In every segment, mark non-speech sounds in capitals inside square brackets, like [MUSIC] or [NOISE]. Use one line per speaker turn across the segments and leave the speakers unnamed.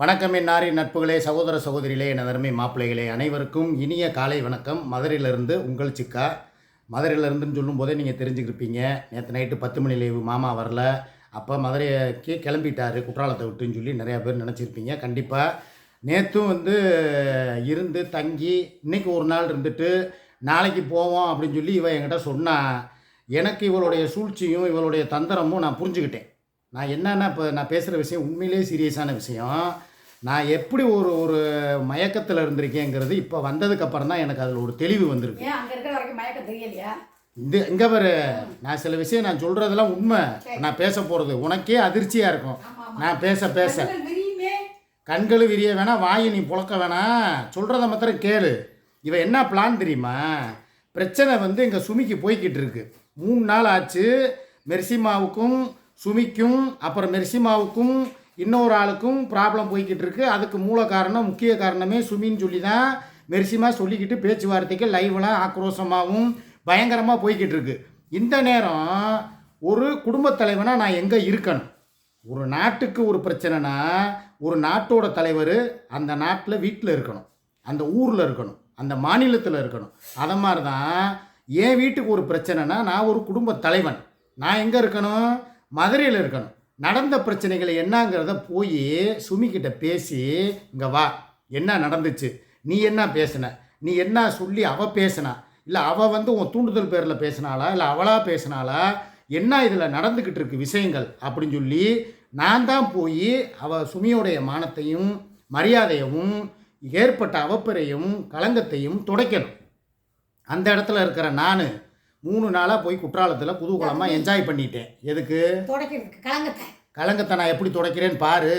வணக்கம் என் நட்புகளே சகோதர சகோதரிகளே என அருமை மாப்பிள்ளைகளே அனைவருக்கும் இனிய காலை வணக்கம். மதுரையிலிருந்து உங்கள் சிக்கா. மதுரையிலிருந்துன்னு சொல்லும்போதே நீங்கள் தெரிஞ்சுக்கிருப்பீங்க. நேற்று நைட்டு பத்து மணி லீவு மாமா வரல. அப்போ மதுரைக்கு கிளம்பிட்டாரு குற்றாலத்தை விட்டுன்னு சொல்லி நிறையா பேர் நினச்சிருப்பீங்க. கண்டிப்பாக நேற்றும் வந்து இருந்து தங்கி இன்றைக்கி ஒரு நாள் இருந்துட்டு நாளைக்கு போவோம் அப்படின்னு சொல்லி இவன் என்கிட்ட சொன்னா. எனக்கு இவளுடைய சூழ்ச்சியும் இவளுடைய தந்திரமும் நான் புரிஞ்சுக்கிட்டேன். நான் என்னென்ன இப்போ நான் பேசுகிற விஷயம் உண்மையிலே சீரியஸான விஷயம். நான் எப்படி ஒரு ஒரு மயக்கத்தில் இருந்திருக்கேங்கிறது இப்போ வந்ததுக்கப்புறம் தான் எனக்கு அதில் ஒரு தெளிவு வந்திருக்கு. இந்த இங்கே பாரு நான் சில விஷயம் நான் சொல்கிறதெல்லாம் உண்மை. நான் பேச போகிறது உனக்கே அதிர்ச்சியாக இருக்கும். நான் பேச பேச.
கண்கள் விரியுமே.
கண்கள் விரிய வேணாம் வாயை நீ புழக்க வேணாம் சொல்கிறத மாத்திரம் கேளு. இவன் என்ன பிளான் தெரியுமா? பிரச்சனை வந்து எங்கள் சுமிக்கு போய்கிட்டு இருக்கு. மூணு நாள் ஆச்சு. மெர்சிமாவுக்கும் சுமிக்கும் அப்புறம் மெர்சிமாவுக்கும் இன்னொரு ஆளுக்கும் ப்ராப்ளம் போய்கிட்டு இருக்கு. அதுக்கு மூல காரணம் முக்கிய காரணமே சுமின்னு சொல்லி தான் மெர்சிமா சொல்லிக்கிட்டு பேச்சுவார்த்தைக்கு லைவ்லாம் ஆக்ரோஷமாகவும் பயங்கரமாக போய்கிட்டு இருக்கு. இந்த நேரம் ஒரு குடும்பத் தலைவனாக நான் எங்கே இருக்கணும்? ஒரு நாட்டுக்கு ஒரு பிரச்சனைனா ஒரு நாட்டோட தலைவர் அந்த நாட்டில் வீட்டில் இருக்கணும். அந்த ஊரில் இருக்கணும். அந்த மாநிலத்தில் இருக்கணும். அதை மாதிரி தான் என் வீட்டுக்கு ஒரு பிரச்சனைனா நான் ஒரு குடும்ப தலைவன். நான் எங்கே இருக்கணும்? மதுரையில் இருக்கணும். நடந்த பிரச்சனைகளை என்னங்கிறத போய் சுமிக்கிட்ட பேசி இங்கே வா என்ன நடந்துச்சு? நீ என்ன பேசின? நீ என்ன சொல்லி அவள் பேசினா? இல்லை அவள் வந்து உன் தூண்டுதல் பேரில் பேசினாளா? இல்லை அவளாக பேசினாளா? என்ன இதில் நடந்துக்கிட்டு இருக்கு விஷயங்கள்? அப்படின்னு சொல்லி நான் தான் போய் அவள் சுமியோடைய மானத்தையும் மரியாதையவும் ஏற்பட்ட அவப்பெறையும் களங்கத்தையும் துடைக்கணும். அந்த இடத்துல இருக்கிற நான் மூணு நாளாக போய் குற்றாலத்தில் குதூகலமாக என்ஜாய் பண்ணிட்டேன். எதுக்கு?
கலங்கத்தை.
கலங்கத்தை நான் எப்படி துடைக்கிறேன்னு பாரு.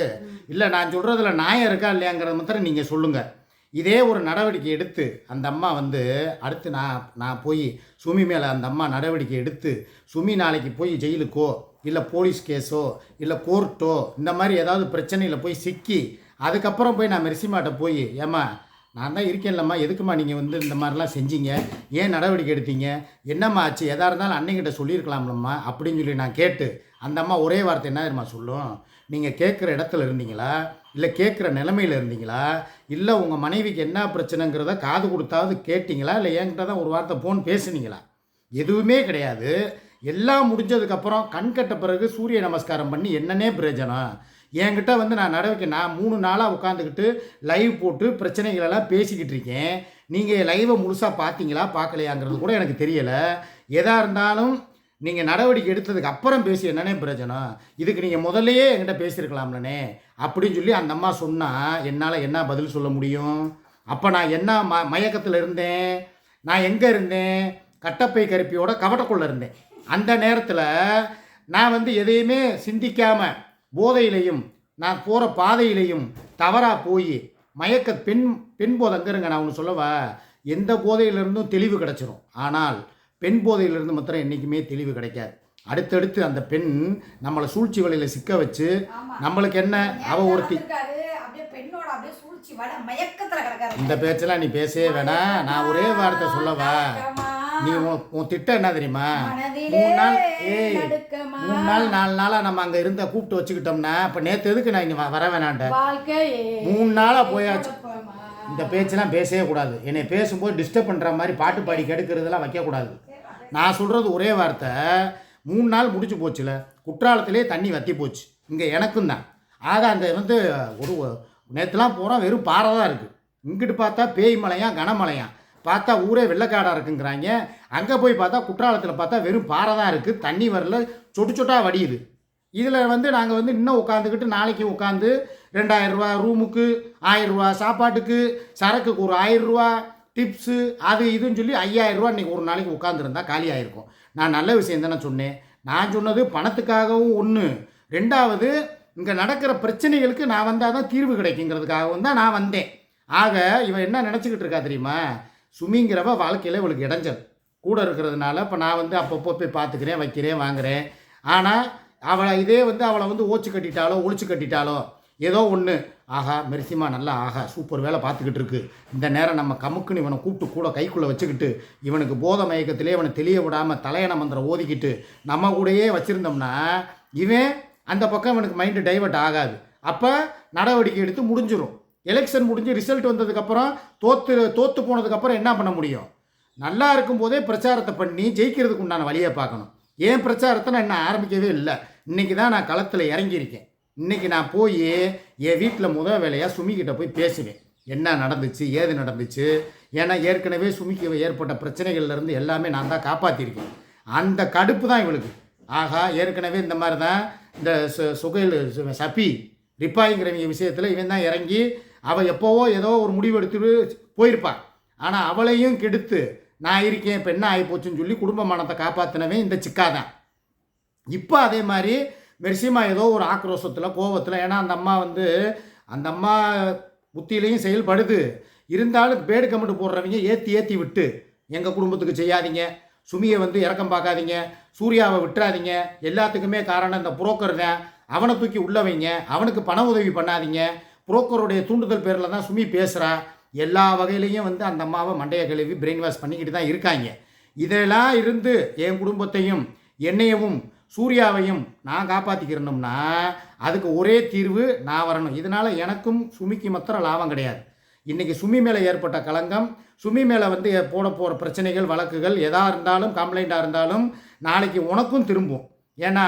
இல்லை நான் சொல்கிறதுல நியாயம் இருக்கா இல்லையாங்கிறத மாத்திரம் நீங்கள் சொல்லுங்கள் இதே ஒரு நடவடிக்கை எடுத்து அந்த அம்மா வந்து அடுத்து நான் நான் போய் சுமி மேலே அந்த அம்மா நடவடிக்கை எடுத்து சுமி நாளைக்கு போய் ஜெயிலுக்கோ இல்லை போலீஸ் கேஸோ இல்லை கோர்ட்டோ இந்த மாதிரி ஏதாவது பிரச்சனையில் போய் சிக்கி அதுக்கப்புறம் போய் நான் மெர்சிமாட்ட போய் ஏம்மா நான் தான் இருக்கேன்லம்மா எதுக்குமா நீங்கள் வந்து இந்த மாதிரிலாம் செஞ்சீங்க? ஏன் நடவடிக்கை எடுத்தீங்க? என்னம்மா ஆச்சு? எதாக இருந்தாலும் அன்னைக்கிட்ட சொல்லியிருக்கலாம்லம்மா அப்படின்னு சொல்லி நான் கேட்டு அந்த அம்மா ஒரே வார்த்தை என்ன தெரியுமா சொல்லும்? நீங்கள் கேட்குற இடத்துல இருந்தீங்களா? இல்லை கேட்குற நிலமையில் இருந்தீங்களா? இல்லை உங்கள் மனைவிக்கு என்ன பிரச்சனைங்கிறத காது கொடுத்தாவது கேட்டிங்களா? இல்லை என்கிட்ட தான் ஒரு வார்த்தை ஃபோன் பேசுனீங்களா? எதுவுமே கிடையாது. எல்லாம் முடிஞ்சதுக்கப்புறம் கண் கட்ட பிறகு சூரிய நமஸ்காரம் பண்ணி என்னன்னே பிரயோஜனம். என்கிட்ட வந்து நான் நடவடிக்கை நான் மூணு நாளாக உட்காந்துக்கிட்டு லைவ் போட்டு பிரச்சனைகளெல்லாம் பேசிக்கிட்டு இருக்கேன். நீங்கள் லைவை முழுசாக பார்த்தீங்களா பார்க்கலையாங்கிறது கூட எனக்கு தெரியலை. எதாக இருந்தாலும் நீங்கள் நடவடிக்கை எடுத்ததுக்கு அப்புறம் பேசி என்னன்னே பிரச்சனை? இதுக்கு நீங்கள் முதல்லையே என்கிட்ட பேசியிருக்கலாம்லனே அப்படின்னு சொல்லி அந்த அம்மா சொன்னால் என்னால் என்ன பதில் சொல்ல முடியும்? அப்போ நான் என்ன ம மயக்கத்தில் இருந்தேன்? நான் எங்கே இருந்தேன்? கட்டப்பை கருப்பியோட கவட்டக்குள்ளே இருந்தேன். அந்த நேரத்தில் நான் வந்து எதையுமே சிந்திக்காமல் போதையிலையும் நான் போகிற பாதையிலையும் தவறாக போய் மயக்க பெண் பெண் போதை அங்கே இருங்க நான் ஒன்று சொல்லவா? எந்த போதையிலிருந்தும் தெளிவு கிடச்சிரும். ஆனால் பெண் போதையிலிருந்து மாத்திரம் என்றைக்குமே தெளிவு கிடைக்காது. அடுத்தடுத்து அந்த பெண் நம்மளை சூழ்ச்சி வலையில் சிக்க வச்சு நம்மளுக்கு என்ன? அவ ஒருத்தி இந்த பேச்செல்லாம் நீ பேசவே வேணாம். நான் ஒரே வார்த்தை சொல்லவா? நீ உன் திட்டம் என்ன தெரியுமா? மூணு நாள் ஏய் மூணு நாள் நாலு நாளாக நம்ம அங்கே இருந்த கூப்பிட்டு வச்சுக்கிட்டோம்னா இப்போ நேற்று எதுக்கு நான் இங்கே வர
வாழ்க்கையே
மூணு நாளாக போயாச்சு. இந்த பேச்செல்லாம் பேசவே கூடாது. என்னை பேசும்போது டிஸ்டர்ப் பண்ணுற மாதிரி பாட்டு பாடி கெடுக்கிறதெல்லாம் வைக்கக்கூடாது நான் சொல்கிறது ஒரே வார்த்தை. மூணு நாள் முடிச்சு போச்சுல. குற்றாலத்திலே தண்ணி வத்தி போச்சு. இங்கே எனக்கும் தான். ஆக அந்த வந்து ஒரு நேற்றுலாம் போகிறோம் வெறும் பாறை தான் இருக்குது இங்கிட்டு பார்த்தா பேய் மலையாம் கனமலையாம் பார்த்தா ஊரே வெள்ளக்காடாக இருக்குங்கிறாங்க. அங்கே போய் பார்த்தா குற்றாலத்தில் பார்த்தா வெறும் பாறை தான் இருக்குது தண்ணி வரல. சொட்டு சொட்டாக வடியுது. இதில் வந்து நாங்கள் வந்து இன்னும் உட்காந்துக்கிட்டு நாளைக்கு உட்காந்து ரெண்டாயிரரூபா ரூமுக்கு ஆயிரம் சாப்பாட்டுக்கு சரக்குக்கு ஒரு ஆயிரம் ரூபா டிப்ஸு அது இதுன்னு சொல்லி ஐயாயிரம் இன்றைக்கி ஒரு நாளைக்கு உட்காந்துருந்தா காலி ஆயிருக்கும். நான் நல்ல விஷயம் தானே சொன்னேன். நான் சொன்னது பணத்துக்காகவும் ஒன்று ரெண்டாவது இங்கே நடக்கிற பிரச்சனைகளுக்கு நான் வந்தால் தான் தீர்வு கிடைக்குங்கிறதுக்காகவும் தான் நான் வந்தேன். ஆக இவன் என்ன நினச்சிக்கிட்டு இருக்கா தெரியுமா? சுமிங்கிறவ வாழ்க்கையில் இவளுக்கு இடைஞ்சல். கூட இருக்கிறதுனால இப்போ நான் வந்து அப்பப்போ போய் பார்த்துக்கிறேன் வைக்கிறேன் வாங்குறேன். ஆனால் அவளை இதே வந்து அவளை வந்து ஓச்சு கட்டிட்டாலோ ஒழிச்சு கட்டிட்டாலோ ஏதோ ஒன்று ஆஹா மெரிசிமா நல்லா ஆஹா சூப்பர் வேலை பார்த்துக்கிட்டு இருக்கு. இந்த நேரம் நம்ம கமுக்குன்னு இவனை கூப்பிட்டு கூட கைக்குள்ளே வச்சுக்கிட்டு இவனுக்கு போத மயக்கத்திலே இவனை தெளிய விடாமல் தலையண மந்திரம் ஓதிக்கிட்டு நம்ம கூடயே வச்சுருந்தோம்னா இவன் அந்த பக்கம் இவனுக்கு மைண்டு டைவர்ட் ஆகாது. அப்போ நடவடிக்கை எடுத்து முடிஞ்சிடும் எலெக்ஷன் முடிஞ்சு ரிசல்ட் வந்ததுக்கப்புறம் தோத்து தோற்று போனதுக்கப்புறம் என்ன பண்ண முடியும்? நல்லா இருக்கும்போதே பிரச்சாரத்தை பண்ணி ஜெயிக்கிறதுக்கு உண்டான வழியை பார்க்கணும். ஏன் பிரச்சாரத்தை நான் இன்னும் ஆரம்பிக்கவே இல்லை. இன்றைக்கி தான் நான் களத்தில் இறங்கியிருக்கேன். இன்றைக்கி நான் போய் என் வீட்டில் முதல் வேலையாக சுமிக்கிட்ட போய் பேசுவேன். என்ன நடந்துச்சு ஏது நடந்துச்சு? ஏன்னா ஏற்கனவே சுமிக்கு ஏற்பட்ட பிரச்சனைகள்லேருந்து எல்லாமே நான் தான் காப்பாற்றிருக்கேன் அந்த கடுப்பு தான் இவளுக்கு. ஆகா ஏற்கனவே இந்த மாதிரி தான் இந்த சு- சுகையில் சு- சபி ரிப்பாய்ங்கிறவங்க விஷயத்தில் இவன் தான் இறங்கி அவள் எப்போவோ ஏதோ ஒரு முடிவு எடுத்துட்டு போயிருப்பாள் ஆனால் அவளையும் கெடுத்து நான் இருக்கேன் இப்போ என்ன ஆகிப்போச்சுன்னு சொல்லி குடும்ப மனத்தை காப்பாற்றினவன் இந்த சிக்கா தான். இப்போ அதே மாதிரி மெர்சிமா ஏதோ ஒரு ஆக்ரோஷத்தில் கோபத்தில் ஏன்னா அந்த அம்மா வந்து அந்த அம்மா புத்தியிலையும் செயல்படுது. இருந்தாலும் பேடு கமெண்ட் போடுறவங்க ஏற்றி ஏற்றி விட்டு எங்கள் குடும்பத்துக்கு செய்யாதீங்க. சுமியை வந்து இறக்கம் பார்க்காதீங்க. சூர்யாவை விட்டுறாதீங்க. எல்லாத்துக்குமே காரணம் இந்த புரோக்கர் தான். அவனை தூக்கி உள்ள வைங்க. அவனுக்கு பண உதவி பண்ணாதீங்க. புரோக்கருடைய தூண்டுதல் பேரில் தான் சுமி பேசுகிறா எல்லா வகையிலையும் வந்து அந்த அம்மாவை மண்டைய கழுவி பிரெயின் வாஷ் பண்ணிக்கிட்டு தான் இருக்காங்க. இதெல்லாம் இருந்து என் குடும்பத்தையும் என்னையவும் சூர்யாவையும் நான் காப்பாற்றிக்கிறணும்னா அதுக்கு ஒரே தீர்வு நான் வரணும். இதனால் எனக்கும் சுமிக்கு மாத்திரம் லாபம் கிடையாது. இன்றைக்கி சுமி மேலே ஏற்பட்ட களங்கம் சுமி மேலே வந்து போட போகிற பிரச்சனைகள் வழக்குகள் எதாக இருந்தாலும் கம்ப்ளைண்ட்டாக இருந்தாலும் நாளைக்கு உனக்கும் திரும்பும். ஏன்னா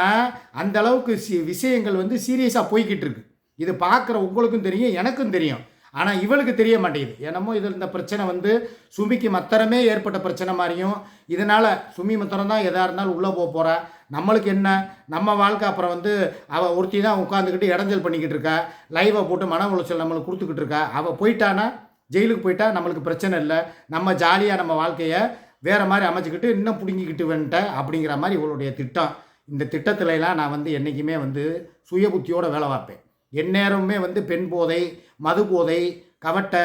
அந்த அளவுக்கு சி விஷயங்கள் வந்து சீரியஸாக போய்கிட்டு இருக்கு. இது பார்க்குற உங்களுக்கும் தெரியும் எனக்கும் தெரியும். ஆனால் இவளுக்கு தெரிய மாட்டேங்குது. என்னமோ இதில் இந்த பிரச்சனை வந்து சுமிக்கு மத்திரமே ஏற்பட்ட பிரச்சனை மாதிரியும் இதனால் சுமி மத்திரம் தான் எதாக இருந்தாலும் உள்ளே போக போகிறா நம்மளுக்கு என்ன? நம்ம வாழ்க்கை அப்புறம் வந்து அவள் ஒருத்தி தான் உட்காந்துக்கிட்டு இடைஞ்சல் பண்ணிக்கிட்டு இருக்கா. லைவை போட்டு மன உளைச்சல் நம்மளுக்கு கொடுத்துக்கிட்டு இருக்கா. அவள் போயிட்டானா? ஜெயிலுக்கு போயிட்டா? நம்மளுக்கு பிரச்சனை இல்லை. நம்ம ஜாலியாக நம்ம வாழ்க்கையை வேறு மாதிரி அமைச்சிக்கிட்டு இன்னும் பிடுங்கிக்கிட்டு வந்துட்டேன் அப்படிங்கிற மாதிரி இவளுடைய திட்டம். இந்த திட்டத்துலலாம் நான் வந்து என்றைக்குமே வந்து சுய புத்தியோட வேலை பார்ப்பேன். எந்நேரமுமே வந்து பெண் போதை மது போதை கவட்டை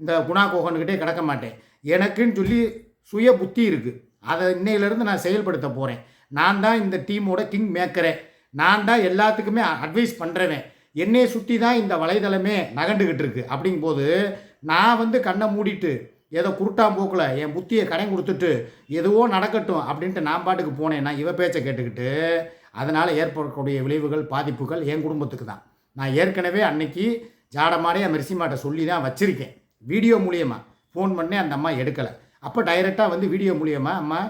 இந்த குணா கோகன்கிட்டே கிடக்க மாட்டேன். எனக்குன்னு சொல்லி சுய புத்தி இருக்குது அதை இன்னையிலேருந்து நான் செயல்படுத்த போகிறேன் நான் தான் இந்த டீமோட கிங் மேக்கரே. நான் தான் எல்லாத்துக்குமே அட்வைஸ் பண்ணுறவன் என்னையை சுற்றி தான் இந்த வலைதளமே நகண்டுக்கிட்டு இருக்கு. அப்படிங்கும்போது நான் வந்து கண்ணை மூடிட்டு ஏதோ குருட்டாம் போக்கில் என் புத்தியை கடன் கொடுத்துட்டு எதுவோ நடக்கட்டும் அப்படின்ட்டு நான் பாட்டுக்கு போனேன்னா இவ பேச்சை கேட்டுக்கிட்டு அதனால் ஏற்படக்கூடிய விளைவுகள் பாதிப்புகள் என் குடும்பத்துக்கு தான். நான் ஏற்கனவே அன்னைக்கு ஜாடமாடையாக மெர்சிமாட்ட சொல்லி தான் வச்சுருக்கேன். வீடியோ மூலியமாக ஃபோன் பண்ணி அந்த அம்மா எடுக்கலை. அப்போ டைரெக்டாக வந்து வீடியோ மூலியமாக அம்மா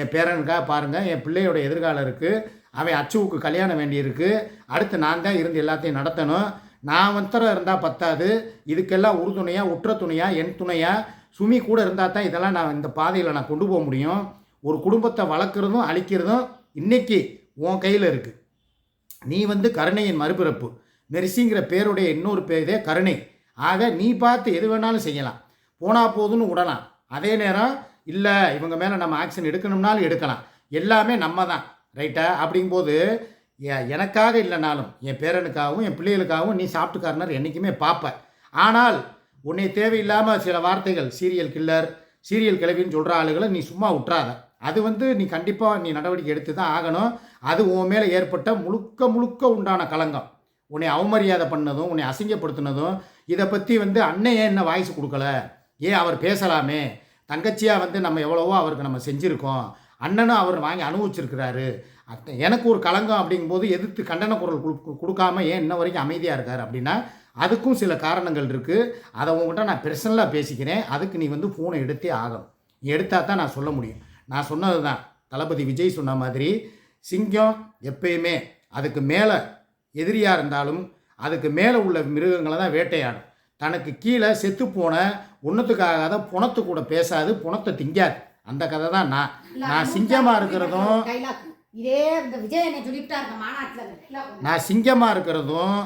என் பேரனுக்காக பாருங்கள் என் பிள்ளையோட எதிர்காலம் இருக்குது அவன் அச்சுவுக்கு கல்யாணம் வேண்டியிருக்கு. அடுத்து நான் தான் இருந்து எல்லாத்தையும் நடத்தணும். நான் மாத்திரம் இருந்தால் பத்தாது. இதுக்கெல்லாம் உறுதுணையாக உற்ற துணையாக என் துணையாக சுமி கூட இருந்தால் தான் இதெல்லாம் நான் இந்த பாதையில் நான் கொண்டு போக முடியும். ஒரு குடும்பத்தை வளர்க்குறதும் அழிக்கிறதும் இன்றைக்கி உன் கையில் இருக்குது நீ வந்து கருணையின் மறுபிறப்பு. மெர்சிங்கிற பேருடைய இன்னொரு பேரே கருணை. ஆக நீ பார்த்து எது வேணாலும் செய்யலாம். போனால் போதுன்னு விடலாம் அதே நேரம் இல்லை இவங்க மேலே நம்ம ஆக்ஷன் எடுக்கணும்னாலும் எடுக்கலாம். எல்லாமே நம்ம தான். ரைட்டா அப்படிங்கும்போது எ- எனக்காக இல்லைனாலும் என் பேரனுக்காகவும் என் பிள்ளைகளுக்காகவும் நீ சாப்பிட்டு காரணர் என்றைக்குமே பார்ப்ப ஆனால் உன்னை தேவையில்லாமல் சில வார்த்தைகள் சீரியல் கில்லர் சீரியல் கிளவின்னு சொல்கிற ஆளுகளை நீ சும்மா விட்றாத அது வந்து நீ கண்டிப்பாக நீ நடவடிக்கை எடுத்து தான் ஆகணும். அது உன் மேலே ஏற்பட்ட முழுக்க முழுக்க உண்டான களங்கம். உன்னை அவமரியாதை பண்ணதும் உன்னை அசிங்கப்படுத்தினதும் இதை பற்றி வந்து அண்ணன் ஏன் என்ன வாய்ஸ் கொடுக்கல? ஏன் அவர் பேசலாமே? தங்கச்சியாக வந்து நம்ம எவ்வளவோ அவருக்கு நம்ம செஞ்சுருக்கோம். அண்ணனும் அவர் வாங்கி அனுபவிச்சிருக்கிறாரு. அத்த- எனக்கு ஒரு களங்கம் அப்படிங்கும்போது எதிர்த்து கண்டன குரல் கொடு- கொடுக்காம ஏன் இன்ன வரைக்கும் அமைதியாக இருக்கார் அப்படின்னா அதுக்கும் சில காரணங்கள் இருக்குது அதை உங்கள்கிட்ட நான் பர்சனலாக பேசிக்கிறேன். அதுக்கு நீ வந்து ஃபோனை எடுத்தே ஆகணும். நீ எடுத்தால் தான் நான் சொல்ல முடியும். நான் சொன்னது தான் தளபதி விஜய் சொன்ன மாதிரி சிங்கம் எப்பயுமே அதுக்கு மேலே எதிரியாக இருந்தாலும் அதுக்கு மேலே உள்ள மிருகங்களை தான் வேட்டையாடும். தனக்கு கீழே செத்து போன ஒன்றுத்துக்காகாத புணத்து கூட பேசாது புணத்தை திங்காது. அந்த கதை தான் நான். நான் சிங்கமாக இருக்கிறதும். நான் சிங்கமாக இருக்கிறதும்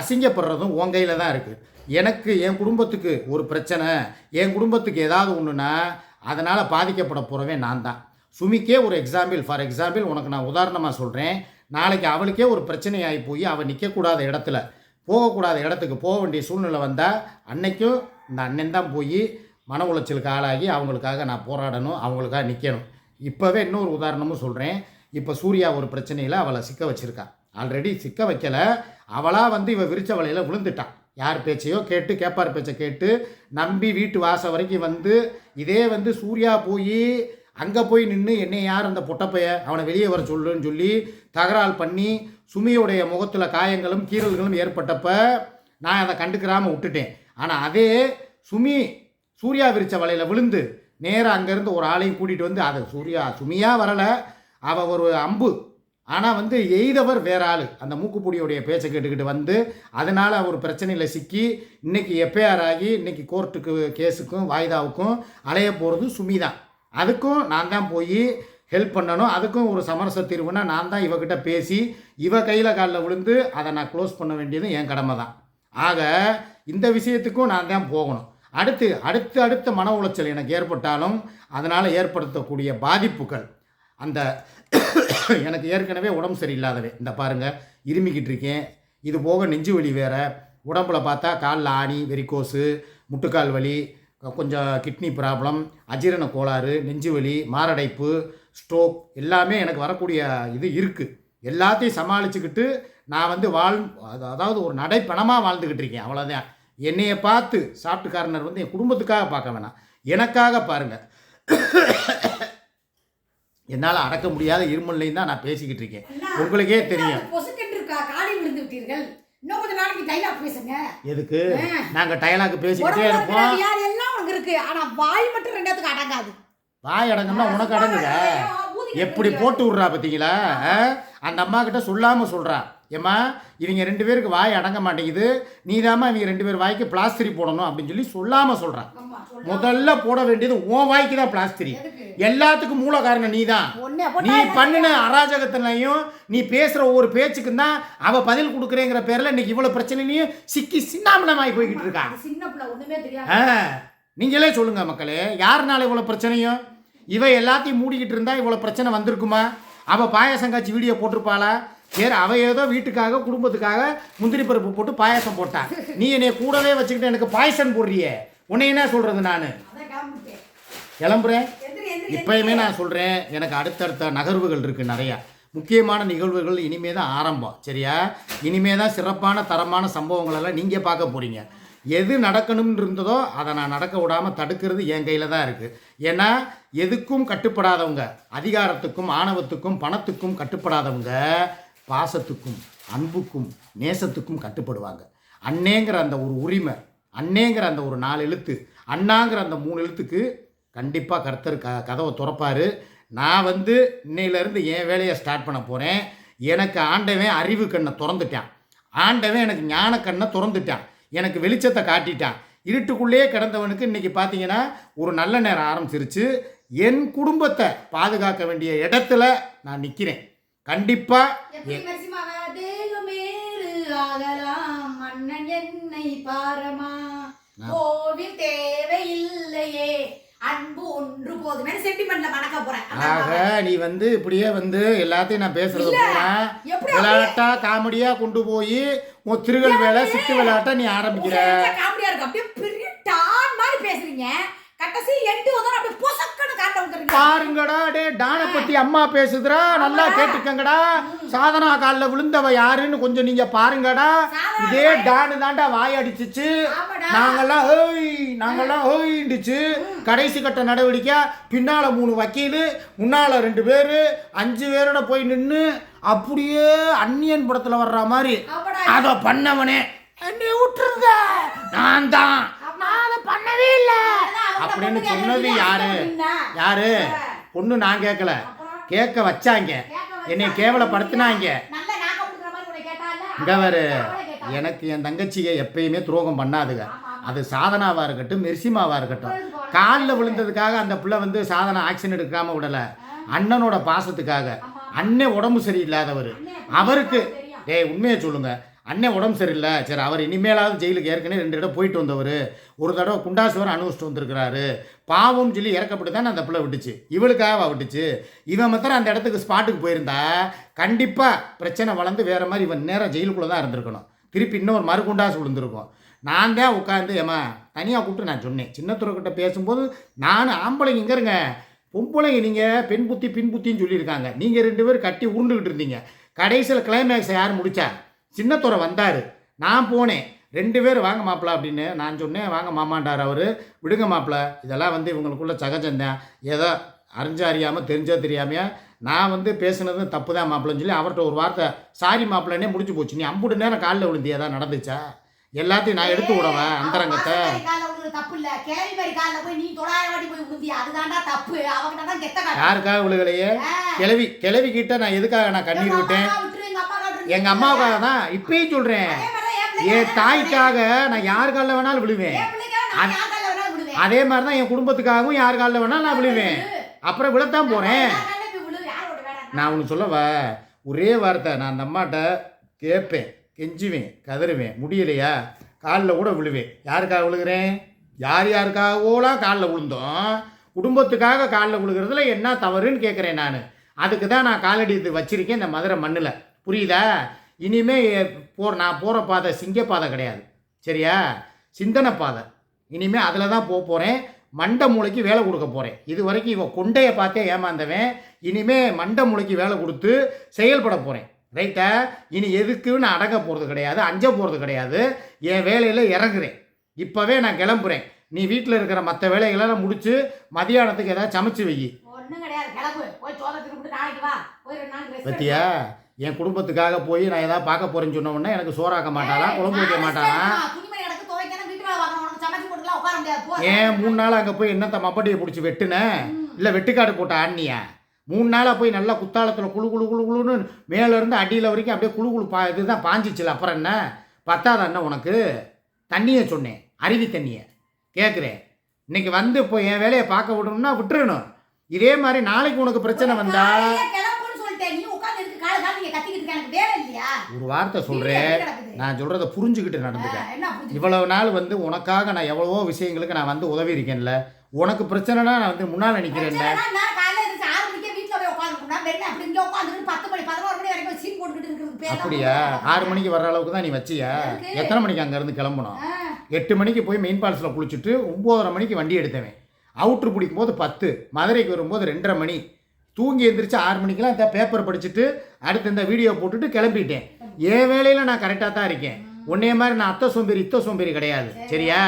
அசிங்கப்படுறதும் உன் கையில் தான் இருக்குது எனக்கு என் குடும்பத்துக்கு ஒரு பிரச்சனை என் குடும்பத்துக்கு ஏதாவது ஒன்றுனா அதனால் பாதிக்கப்பட போகிறவன் நான் தான். சுமிக்கே ஒரு எக்ஸாம்பிள் ஃபார் எக்ஸாம்பிள் உனக்கு நான் உதாரணமாக சொல்கிறேன் நாளைக்கு அவளுக்கே ஒரு பிரச்சனையாகி போய் அவள் நிற்கக்கூடாத இடத்துல போகக்கூடாத இடத்துக்கு போக வேண்டிய சூழ்நிலை வந்தால் அன்னைக்கும் இந்த அண்ணன் தான் போய் மன உளைச்சலுக்கு ஆளாகி அவங்களுக்காக நான் போராடணும் அவங்களுக்காக நிற்கணும் இப்போவே இன்னொரு உதாரணமும் சொல்கிறேன் இப்போ சூர்யா ஒரு பிரச்சனையில் அவளை சிக்க வச்சுருக்கான் ஆல்ரெடி சிக்க வைக்கல. அவளாக வந்து இவள் விரிச்ச வலையில் விழுந்துட்டான் யார் பேச்சையோ கேட்டு கேப்பார் பேச்சை கேட்டு நம்பி வீட்டு வாசல் வரைக்கும் வந்து இதே வந்து சூர்யா போய் அங்கே போய் நின்று என்னை யார் அந்த பொட்டப்பைய? அவனை வெளியே வர சொல்லுன்னு சொல்லி தகராறு பண்ணி சுமியோடைய முகத்தில் காயங்களும் கீறல்களும் ஏற்பட்டப்ப நான் அதை கண்டுக்கிறாமல் விட்டுட்டேன். ஆனால் அதே சுமி சூர்யா விரிச்ச வலையில் விழுந்து நேராக அங்கேருந்து ஒரு ஆளையும் கூட்டிகிட்டு வந்து அதை சூர்யா சுமியாக வரலை. அவள் ஒரு அம்பு. ஆனால் வந்து எய்தவர் வேற ஆள். அந்த மூக்குப்பொடியோடைய பேச்சை கேட்டுக்கிட்டு வந்து அதனால் அவர் பிரச்சனையில் சிக்கி இன்றைக்கி எஃப்ஐஆர் ஆகி இன்னைக்கு கோர்ட்டுக்கு கேஸுக்கும் வாய்தாவுக்கும் அலைய போகிறது சுமி தான் அதுக்கும் நான் தான் போய் ஹெல்ப் பண்ணணும். அதுக்கும் ஒரு சமரச தீர்வுனா நான் தான் இவகிட்ட பேசி இவ கையில் காலில் விழுந்து அதை நான் க்ளோஸ் பண்ண வேண்டியது என் கடமை தான். ஆக இந்த விஷயத்துக்கும் நான் தான் போகணும். அடுத்து அடுத்து அடுத்த மன உளைச்சல் எனக்கு ஏற்பட்டாலும் அதனால் ஏற்படுத்தக்கூடிய பாதிப்புகள். அந்த [COUGHS] எனக்கு ஏற்கனவே உடம்பு சரியில்லாதவே இந்த பாருங்கள் இருமிக்கிட்டு இருக்கேன். இது போக நெஞ்சு வலி வேறு. உடம்பில் பார்த்தா காலில் ஆணி வெறிக்கோசு முட்டுக்கால் வலி கொஞ்சம் கிட்னி ப்ராப்ளம் அஜீரண கோளாறு நெஞ்சு வலி மாரடைப்பு ஸ்ட்ரோக் எல்லாமே எனக்கு வரக்கூடிய இது இருக்குது எல்லாத்தையும் சமாளிச்சுக்கிட்டு நான் வந்து வாழ் அது- அதாவது ஒரு நடைப்பணமாக வாழ்ந்துக்கிட்டு இருக்கேன். அவ்வளோதான் என்னைய பார்த்து சாப்பிட்டு காரணர் வந்து என் குடும்பத்துக்காக பார்க்க வேணாம். எனக்காக பாருங்கள் என்னால் அடக்க முடியாத இருமல்லையும் தான் நான் பேசிக்கிட்டு இருக்கேன். உங்களுக்கே தெரியும். எதுக்கு. நாங்கள் டயலாக் பேசிக்கிட்டே இருப்போம்.
இருக்கு. ஆனா வாய் மட்டும் ரெண்டாத்துக்கு அடங்காது.
வாய் அடங்கம்னா உனக்கு அடங்குதா? எப்படி? போட்டு விட்றா பார்த்தீங்களா ஆ? அந்த அம்மா கிட்ட சொல்லாமல் சொல்கிறா ஏம்மா இவங்க ரெண்டு பேருக்கு வாய் அடங்க மாட்டேங்குது. நீதாம்மா இவங்க ரெண்டு பேர் வாய்க்கு பிளாஸ்திரி போடணும் அப்படின்னு சொல்லி சொல்லாமல் சொல்கிறான். முதல்ல போட வேண்டியது உன் வாய்க்கு தான்
எதுக்கு?
எல்லாத்துக்கும் மூல காரணம் நீ தான் நீ பண்ணின அராஜகத்திலையும் நீ பேசுகிற ஒவ்வொரு பேச்சுக்கும் தான் அவள் பதில் கொடுக்குறேங்கிற பேரில் இன்னைக்கு இவ்வளோ பிரச்சனையிலையும் சிக்கி சின்னாமலமாகி போய்கிட்டு இருக்கா.
சின்ன
நீங்களே சொல்லுங்க மக்களே யாருனால இவ்வளோ பிரச்சனையும்? இவ எல்லாத்தையும் மூடிக்கிட்டு இருந்தா இவ்வளோ பிரச்சனை வந்திருக்குமா? அவள் பாயாசம் காய்ச்சி வீடியோ போட்டிருப்பாளா? சரி அவ ஏதோ வீட்டுக்காக குடும்பத்துக்காக முந்திரி பருப்பு போட்டு பாயாசம் போட்டா. நீ என்னை கூடவே வச்சுக்கிட்டு எனக்கு பாயசம் போடுறியே? உன்னை என்ன சொல்றது நான்? கிளம்புறேன். இப்பயுமே நான் சொல்கிறேன் எனக்கு அடுத்தடுத்த நகர்வுகள் இருக்குது நிறையா. முக்கியமான நிகழ்வுகள் இனிமே தான் ஆரம்பம் சரியா? இனிமே தான் சிறப்பான தரமான சம்பவங்களெல்லாம் நீங்கள் பார்க்க போகிறீங்க எது நடக்கணும்னு இருந்ததோ அதை நான் நடக்க விடாமல் தடுக்கிறது என் கையில் தான் இருக்குது ஏன்னா எதுக்கும் கட்டுப்படாதவங்க அதிகாரத்துக்கும் ஆணவத்துக்கும் பணத்துக்கும் கட்டுப்படாதவங்க பாசத்துக்கும் அன்புக்கும் நேசத்துக்கும் கட்டுப்படுவாங்க. அண்ணேங்கிற அந்த ஒரு உரிமை அண்ணேங்கிற அந்த ஒரு நாலு எழுத்து அண்ணாங்கிற அந்த மூணு எழுத்துக்கு கண்டிப்பாக கர்த்தர் க கதவை திறப்பாரு. நான் வந்து இன்னையிலேருந்து என் வேலையை ஸ்டார்ட் பண்ண போகிறேன் எனக்கு ஆண்டவன் அறிவு கண்ணை திறந்துட்டான். ஆண்டவன் எனக்கு ஞான கண்ணை திறந்துட்டான். எனக்கு வெளிச்சத்தை காட்டிட்டான். இருட்டுக்குள்ளேயே கிடந்தவனுக்கு இன்னைக்கு பார்த்தீங்கன்னா ஒரு நல்ல நேரம் ஆரம்பிச்சிருச்சு. என் குடும்பத்தை பாதுகாக்க வேண்டிய இடத்துல நான் நிற்கிறேன் கண்டிப்பாக
கோவில் தேவையில்லையே. அன்பு ஒன்று போதுமே. சென்டிமெண்ட்ல மணக்க போறேன் அதான்
ஆக நீ வந்து இப்படியே வந்து எல்லாத்தையும் நான் பேசுறது விளையாட்டா காமெடியா கொண்டு போய் உன் திருகள் வேலை சித்து விளையாட்டா நீ ஆரம்பிக்கிற.
காமெடியா இருக்கு அப்படியே பெரிய டான் மாதிரி பேசுறீங்க. கட்டசி எட்டு வந்தோம் அப்படியே பொசக்கன்னு காட்ட வந்துருங்க
பாருங்கடா டே டானை பத்தி அம்மா பேசுதுடா நல்லா கேட்டுக்கங்கடா. சாதனா காலில் விழுந்தவ யாருன்னு கொஞ்சம் நீங்க பாருங்கடா. இதே டானு தாண்டா வாய் அடிச்சிச்சு. நாங்கெல்லாம் ஹோய் நாங்கெல்லாம் ஹோயிண்டுச்சு கடைசி கட்ட நடவடிக்கை பின்னால மூணு வக்கீல் முன்னால ரெண்டு பேர் அஞ்சு பேரோட போய் நின்று அப்படியே அந்நியன் படத்துல வர்ற மாதிரி. அதை பண்ணவனே என்னை விட்டுருங்க. நான் தான். நான் அதை பண்ணவே இல்லை. அப்படின்னு சொன்னது யாரு? யாரு? பொண்ணு நான் கேட்கல. கேட்க வச்சாங்க. என்னை கேவலப்படுத்தினாங்க. இங்க. எனக்கு என் தங்கச்சியை எப்பயுமே துரோகம் பண்ணாதுங்க. அது சாதனாவா இருக்கட்டும் மெர்சிமாவா இருக்கட்டும். காலில் விழுந்ததுக்காக அந்த பிள்ளை வந்து சாதனா ஆக்ஷன் எடுக்காம விடல. அண்ணனோட பாசத்துக்காக. அண்ணன் உடம்பு சரியில்லாதவர். அவருக்கு டேய் உண்மையை சொல்லுங்க. அண்ணன் உடம்பு சரியில்லை. சரி அவர் இனிமேலாவது ஜெயிலுக்கு ஏற்கனவே ரெண்டு இடம் போயிட்டு வந்தவர். ஒரு தடவை குண்டாசுவரம் அனுபவிச்சுட்டு வந்திருக்கிறாரு. பாவம்னு சொல்லி இறக்கப்பட்டு தான் அந்த பிள்ளை விட்டுச்சு. இவளுக்காக விட்டுச்சு? இவன் மாத்திரம் அந்த இடத்துக்கு ஸ்பாட்டுக்கு போயிருந்தா கண்டிப்பாக பிரச்சனை வளர்ந்து வேறு மாதிரி இவன் நேரம் ஜெயிலுக்குள்ளே தான் இருந்திருக்கணும். திருப்பி இன்னொரு மறுகுண்டாசு விழுந்திருக்கும். நான் தான் உட்காந்து ஏமா தனியாக கூப்பிட்டு நான் சொன்னேன். சின்னத்துறக்கிட்ட பேசும்போது நான் ஆம்பளைங்க இங்கே இருங்க. பொம்பளைங்க நீங்கள் பெண் புத்தி பின் புத்தின்னு சொல்லியிருக்காங்க. நீங்கள் ரெண்டு பேரும் கட்டி உருண்டுக்கிட்டு இருந்தீங்க. கடைசியில் கிளைமேக்ஸை யார் முடிச்சா? சின்னத்துறை வந்தார். நான் போனேன். ரெண்டு பேர் வாங்க மாப்பிள அப்படின்னு நான் சொன்னேன். வாங்க மாமாண்டார் அவர். விடுங்க மாப்பிள. இதெல்லாம் வந்து இவங்களுக்குள்ள சகஜம்தான். ஏதோ அறிஞ்ச அறியாமல் தெரிஞ்சோ தெரியாமையா? நான் வந்து பேசுனது தப்பு தான் மாப்பிள்ளைன்னு சொல்லி அவர்கிட்ட ஒரு வார்த்தை சாரி மாப்பிள்ளைனே முடிஞ்சு போச்சு. நீ அம்புட்டு நேரம் காலில் விழுந்தியா? தான் நடந்துச்சா? எல்லாத்தையும் நான் எடுத்து விடவேன் அந்தரங்கத்தை? யாருக்காக விழுகலையே? கிளவி கிளவி கிட்ட நான் எதுக்காக நான் கண்ணீர் விட்டேன்?
அம்மா விட்டுரு, எங்க அப்பா விட்டுரு.
எங்க அம்மாவுக்காக தான் இப்பயும்
மாதிரிதான் என்
தாய்க்காக நான் யார் காலில் வேணாலும் விழுவேன். அதே மாதிரி தான் என் குடும்பத்துக்காகவும் யார் காலில் வேணாலும் நான் விழுவேன். அப்புறம் விழத்தான்
வேணாம்.
நான் உனக்கு சொல்லவா? ஒரே வார்த்தை நான் அந்த அம்மாட்ட கேட்பேன். கெஞ்சுவேன் கதறுவேன். முடியலையா? காலில் கூட விழுவேன். யாருக்காக விழுகிறேன்? யார் யாருக்காகவோலாம் காலில் விழுந்தோம்? குடும்பத்துக்காக காலில் விழுகிறதுல என்ன தவறுன்னு கேட்குறேன் நான். அதுக்கு தான் நான் காலடி இது வச்சிருக்கேன் இந்த மதுரை மண்ணில். புரியுதா? இனிமே போற நான் போகிற பாதை சிங்க பாதை கிடையாது. சரியா? சிந்தனை பாதை. இனிமே அதில் தான் போக போகிறேன் மண்டை மூளைக்கு வேலை கொடுக்க போகிறேன் இது வரைக்கும் இவன் கொண்டையை பார்த்தே ஏமாந்தவன். இனிமே மண்டை மூளைக்கு வேலை கொடுத்து செயல்பட போகிறேன் ரைட்டா? இனி எதுக்கு நான் அடங்க போகிறது கிடையாது அஞ்ச போகிறது கிடையாது. என் வேலையில் இறங்குறேன். இப்போவே நான் கிளம்புறேன். நீ வீட்டில் இருக்கிற மற்ற வேலைகளெல்லாம் முடிச்சு மதியானத்துக்கு ஏதாவது சமைச்சு வை. பத்தியா? என் குடும்பத்துக்காக போய் நான் ஏதாவது பார்க்க போறேன்னு சொன்ன உடனே எனக்கு சோறாக்க மாட்டாளா குழம்பு வைக்க மாட்டாளா? ஏன் மூணு நாள் அங்கே போய் என்னத்த மப்பட்டியை பிடிச்சி வெட்டுனேன் இல்லை வெட்டுக்காடு போட்ட ஆண்ணியா? மூணு நாளாக போய் நல்லா குத்தாலத்தில் குழு குழு குழு குழுன்னு மேலேருந்து அடியில் வரைக்கும் அப்படியே குழு குழு பா இதுதான் பாஞ்சிச்சுல அப்புறம் என்ன? பத்தாத என்ன உனக்கு? தண்ணியை சொன்னேன் அருவி தண்ணியை. கேட்குறேன் இன்னைக்கு வந்து இப்போ என் வேலையை பார்க்க விடணும்னா விட்டுறணும். இதே மாதிரி நாளைக்கு உனக்கு பிரச்சனை வந்தா
காலையில கிளம்புன்னு சொல்லிட்டேன் நீ உட்கார்ந்து இருக்கு காலை காலை நீங்க கத்திக்கிட்டு இருக்க எனக்கு வேலை இல்லையா?
ஒரு வார்த்தை சொல்கிறேன்? நான் சொல்கிறத புரிஞ்சுக்கிட்டு நடந்துக்க
ஆ, என்ன புரிஞ்சு
இவ்வளவு நாள் வந்து உனக்காக நான் எவ்வளவோ விஷயங்களுக்கு நான் வந்து உதவி இருக்கேன்ல. உனக்கு பிரச்சனைனா நான் வந்து முன்னால் நிற்கிறேன்ல அப்படியா? ஆறு மணிக்கு வர்ற அளவுக்கு தான் நீ வச்சியா? எத்தனை மணிக்கு அங்கேருந்து கிளம்பணும்? எட்டு மணிக்கு போய் மெயின் பால்ஸில் குளிச்சுட்டு ஒம்போதரை மணிக்கு வண்டி எடுத்தவன். அவுட்ரு பிடிக்கும் போது பத்து மதுரைக்கு வரும்போது ரெண்டரை மணி. தூங்கி எந்திரிச்சு ஆறு மணிக்கெல்லாம் இந்த பேப்பர் படிச்சுட்டு அடுத்து இந்த வீடியோ போட்டுட்டு கிளம்பிட்டேன். என் வேலையில் நான் கரெக்டாக தான் இருக்கேன். உன்னைய மாதிரி நான் அத்தை சோம்பேறி இத்த சோம்பேறி கிடையாது. சரியா?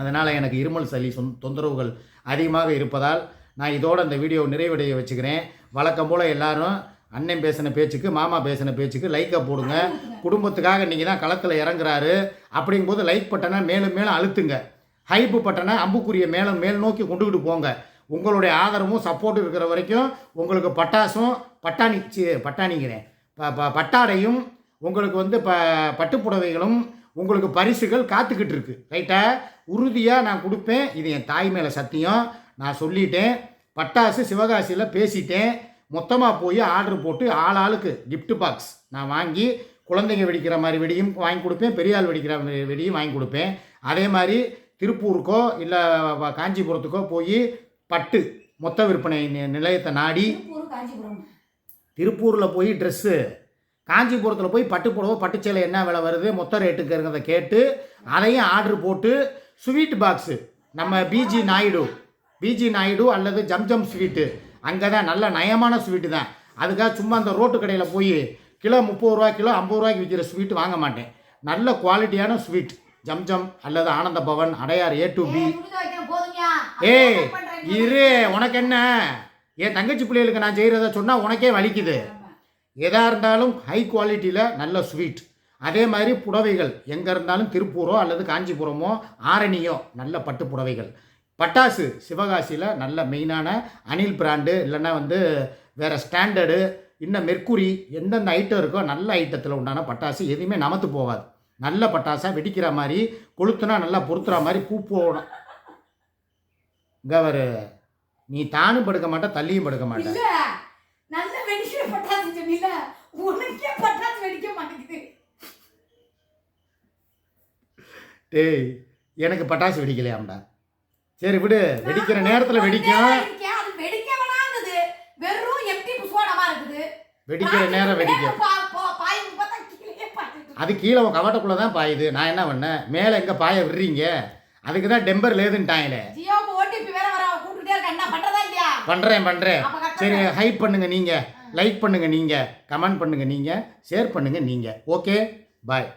அதனால் எனக்கு இருமல் சளி சொந் தொந்தரவுகள் அதிகமாக இருப்பதால் நான் இதோட இந்த வீடியோ நிறைவடைய வச்சுக்கிறேன். வழக்கம் போல் எல்லாரும் அண்ணன் பேசின பேச்சுக்கு மாமா பேசின பேச்சுக்கு லைக்கை போடுங்க. குடும்பத்துக்காக நீங்கள் தான் களத்தில் இறங்குறாரு. அப்படிங்கும்போது லைக் பட்டனை மேலும் மேலும் அழுத்துங்க. ஹைப்பு பட்டனை அம்புக்குரிய மேலும் மேல் நோக்கி கொண்டுக்கிட்டு போங்க. உங்களுடைய ஆதரவும் சப்போர்ட் இருக்கிற வரைக்கும் உங்களுக்கு பட்டாசும் பட்டாணி சி, பட்டாணிங்கிறேன். ப ப பட்டாடையும் உங்களுக்கு வந்து ப பட்டுப்புடவைகளும் உங்களுக்கு பரிசுகள் காத்துக்கிட்டு இருக்கு. ரைட்டா உறுதியாக நான் கொடுப்பேன். இது என் தாய் மேலே சத்தியம். நான் சொல்லிட்டேன். பட்டாசு சிவகாசியில் பேசிட்டேன். மொத்தமாக போய் ஆர்டர் போட்டு ஆள் ஆளுக்கு கிஃப்ட் பாக்ஸ் நான் வாங்கி குழந்தைங்க வெடிக்கிற மாதிரி வெடியும் வாங்கி கொடுப்பேன். பெரியாள் வெடிக்கிற மாதிரி வெடியும் வாங்கி கொடுப்பேன். அதே மாதிரி திருப்பூருக்கோ இல்லை காஞ்சிபுரத்துக்கோ போய் பட்டு மொத்த விற்பனை நிலையத்தை நாடி திருப்பூரில் போய் ட்ரெஸ்ஸு காஞ்சிபுரத்தில் போய் பட்டு புடவை பட்டுச்சேலை என்ன விலை வருது மொத்த ரேட்டுக்குங்கிறத கேட்டு அதையும் ஆர்டர் போட்டு ஸ்வீட் பாக்ஸு நம்ம பிஜி நாயுடு பிஜி நாயுடு அல்லது ஜம்ஜம் ஸ்வீட்டு அங்கே தான் நல்ல நயமான ஸ்வீட்டு தான். அதுக்காக சும்மா அந்த ரோட்டு கடையில் போய் கிலோ முப்பது ரூபா கிலோ ஐம்பது ரூபாய்க்கு விற்கிற ஸ்வீட் வாங்க மாட்டேன். நல்ல குவாலிட்டியான ஸ்வீட் ஜம்ஜம் அல்லது Ananda Bhavan Adyar A to B
ஏய்.
இரு உனக்கு என்ன? என் தங்கச்சி பிள்ளைகளுக்கு நான் செய்கிறத சொன்னால் உனக்கே வலிக்குது. எதாக இருந்தாலும் ஹை குவாலிட்டியில் நல்ல ஸ்வீட் அதே மாதிரி புடவைகள் எங்கே இருந்தாலும் திருப்பூரோ அல்லது காஞ்சிபுரமோ ஆரணியோ நல்ல பட்டு புடவைகள். பட்டாசு சிவகாசியில் நல்ல மெயினான அனில் பிராண்டு இல்லைன்னா வந்து வேறு ஸ்டாண்டர்டு இன்னும் மெர்க்குரி எந்தெந்த ஐட்டம் இருக்கோ நல்ல ஐட்டத்தில் உண்டான பட்டாசு எதுவுமே நமத்து போகாது. நல்ல பட்டாசாக வெடிக்கிற மாதிரி கொளுத்துனா நல்லா பொருத்துற மாதிரி பூ போடணும். ஒரு நீ தானும் படுக்க மாட்ட தள்ளியும் படுக்க மாட்ட.
இல்ல நல்ல வெடிக்கிற பட்டாசு சொன்னீல உனக்கே பட்டாசு வெடிக்க மாட்டேங்குது.
டேய் எனக்கு பட்டாசு வெடிக்கலையாம்டா. சரி விடு வெடிக்கிற நேரத்தில் வெடிக்கும். வெடிக்கிற நேரம் வெடிக்கும். அது கீழே உன் கவட்டக்குள்ளே தான் பாயுது. நான் என்ன பண்ணேன்? மேலே எங்கே பாய விடுறீங்க? அதுக்கு தான் டெம்பர் லேதுன்ட்டாங்களே
ஜியோக்கு ஓடிபி வேற வர கூப்பிட்டுட்டே இருக்க என்ன பண்றதா இல்லையா
பண்ணுறேன் பண்ணுறேன் சரி ஹைப் பண்ணுங்க நீங்கள் லைக் பண்ணுங்க நீங்கள் கமெண்ட் பண்ணுங்க நீங்கள் ஷேர் பண்ணுங்க நீங்கள் ஓகே பாய்